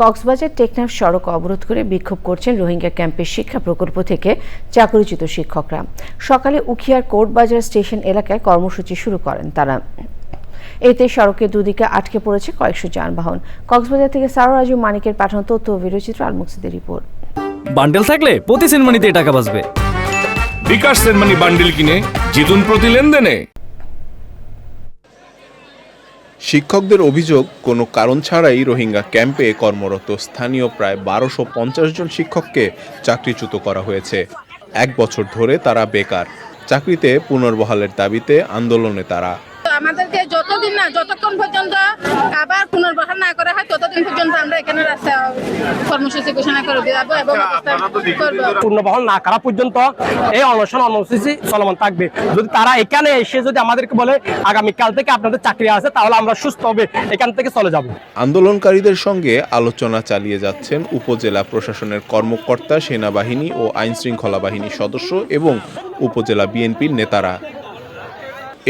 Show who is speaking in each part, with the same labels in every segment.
Speaker 1: কক্সবাজার টেকনাফ সড়ক অবরোধ করে বিক্ষোভ করছেন রোহিঙ্গা ক্যাম্পের শিক্ষা প্রকল্প থেকে চাকরিচ্যুত শিক্ষকরা। সকালে উখিয়ার কোর্টবাজার স্টেশন এলাকায় কর্মসূচি শুরু করেন তারা। এতে সড়কের দুদিকে আটকে পড়েছে কয়েকশো যানবাহন। কক্সবাজার থেকে সারো রাজু মানিকের পাঠানো তথ্য ও ভিডিওচিত্র আলমুকসিদের রিপোর্ট।
Speaker 2: বান্ডেল থাকলে প্রতি সেনমানিতে টাকা বাঁচবে।
Speaker 3: বিকাশ সেনমানি বান্ডিল কিনে জিতুন প্রতি লেনদেনে।
Speaker 4: শিক্ষকদের অভিযোগ, কোনো কারণ ছাড়াই রোহিঙ্গা ক্যাম্পে কর্মরত স্থানীয় প্রায় বারোশো পঞ্চাশ জন শিক্ষককে চাকরিচ্যুত করা হয়েছে। এক বছর ধরে তারা বেকার। চাকরিতে পুনর্বহালের দাবিতে আন্দোলনে তারা।
Speaker 5: আমাদেরকে যতদিন না, যতক্ষণ পর্যন্ত আবার পুনর্বহাল না করা হয় ততদিন পর্যন্ত আমরা এখানে রাস্তা কর্মসূচি ঘোষণা করে দেবো এবং অবস্থান করব।
Speaker 6: না করা পর্যন্ত এই অনশন কর্মসূচি চলমান থাকবে। যদি তারা এখানে এসে যদি আমাদেরকে বলে আগামীকাল থেকে আপনাদের চাকরি আছে তাহলে আমরা সুস্থ হবে এখান থেকে চলে যাব।
Speaker 4: আন্দোলনকারীদের সঙ্গে আলোচনা চালিয়ে যাচ্ছেন উপজেলা প্রশাসনের কর্মকর্তা সেনাবাহিনী ও আইন শৃঙ্খলা বাহিনীর সদস্য এবং উপজেলা বিএনপির নেতারা।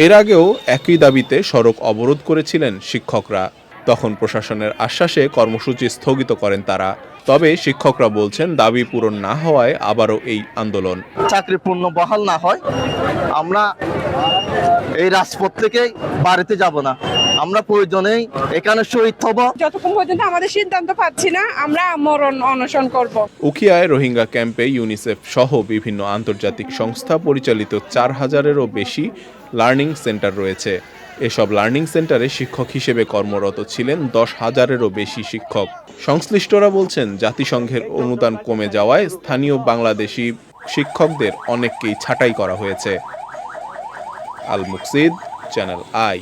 Speaker 4: এর আগেও একই দাবিতে সড়ক অবরোধ করেছিলেন শিক্ষকরা। তখন প্রশাসনের আশ্বাসে কর্মসূচি স্থগিত করেন তারা। তবে শিক্ষকরা বলছেন দাবি পূরণ না হওয়ায় আবারও এই আন্দোলন।
Speaker 7: চাকরি পূর্ণ বহাল না হয় আমরা এই রাজপথ থেকে বাড়িতে যাব না। আমরা প্রয়োজনেই এখানে শহীদ হব।
Speaker 8: যতক্ষণ পর্যন্ত আমাদের সিদ্ধান্ত পাচ্ছি না আমরা মরণ অনশন করব।
Speaker 4: উখিয়ায় রোহিঙ্গা ক্যাম্পে ইউনিসেফ সহ বিভিন্ন আন্তর্জাতিক সংস্থা পরিচালিত চার হাজারেরও বেশি লার্নিং সেন্টার রয়েছে। এসব লার্নিং সেন্টারে শিক্ষক হিসেবে কর্মরত ছিলেন দশ হাজারেরও বেশি শিক্ষক। সংশ্লিষ্টরা বলছেন, জাতিসংঘের অনুদান কমে যাওয়ায় স্থানীয় বাংলাদেশি শিক্ষকদের অনেককেই ছাঁটাই করা হয়েছে। আল মুকসিদ চ্যানেল আই